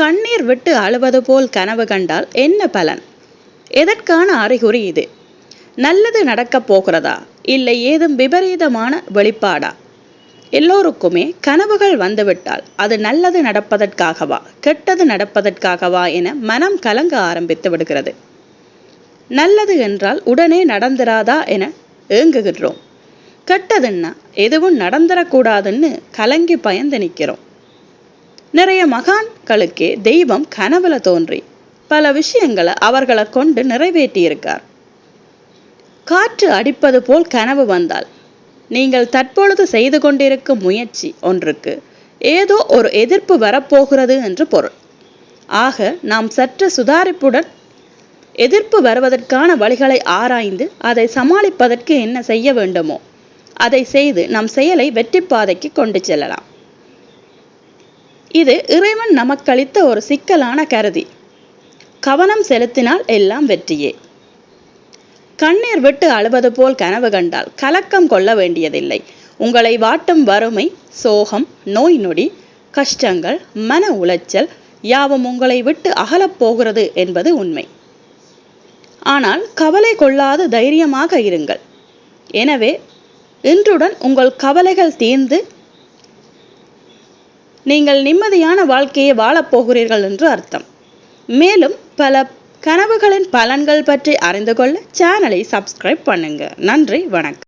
கண்ணீர் விட்டு அழுவது போல் கனவு கண்டால் என்ன பலன்? எதற்கான அறிகுறி இது? நல்லது நடக்கப் போகிறதா? இல்லை ஏதும் விபரீதமான வெளிப்பாடா? எல்லோருக்குமே கனவுகள் வந்துவிட்டால் அது நல்லது நடப்பதற்காகவா கெட்டது நடப்பதற்காகவா என மனம் கலங்க ஆரம்பித்து விடுகிறது. நல்லது என்றால் உடனே நடந்துராதா என ஏங்குகின்றோம். கெட்டதுன்னா எதுவும் நடந்துடக்கூடாதுன்னு கலங்கி பயந்து நிற்கிறோம். நிறைய மகான்களுக்கே தெய்வம் கனவுல தோன்றி பல விஷயங்களை அவர்களை கொண்டு நிறைவேற்றியிருக்கார். காற்று அடிப்பது போல் கனவு வந்தால் நீங்கள் தற்பொழுது செய்து கொண்டிருக்கும் முயற்சி ஒன்றுக்கு ஏதோ ஒரு எதிர்ப்பு வரப்போகிறது என்று பொருள். ஆக நாம் சற்று சுதாரிப்புடன் எதிர்ப்பு வருவதற்கான வழிகளை ஆராய்ந்து அதை சமாளிப்பதற்கு என்ன செய்ய வேண்டுமோ அதை செய்து நம் செயலை வெற்றி பாதைக்கு கொண்டு செல்லலாம். இது இறைவன் நமக்களித்த ஒரு சிக்கலான கருதி. கவனம் செலுத்தினால் எல்லாம் வெற்றியே. கண்ணீர் விட்டு அழுவது போல் கனவு கண்டால் கலக்கம் கொள்ள வேண்டியதில்லை. உங்களை வாட்டும் வறுமை சோகம் நோய் நொடி கஷ்டங்கள் மன உளைச்சல் யாவும் உங்களை விட்டு அகலப் போகிறது என்பது உண்மை. ஆனால் கவலை கொள்ளாது தைரியமாக இருங்கள். எனவே இன்றுடன் உங்கள் கவலைகள் தீர்ந்து நீங்கள் நிம்மதியான வாழ்க்கையை வாழப் போகிறீர்கள் என்று அர்த்தம். மேலும் பல கனவுகளின் பலன்கள் பற்றி அறிந்து கொள்ள சேனலை சப்ஸ்கிரைப் பண்ணுங்க. நன்றி வணக்கம்.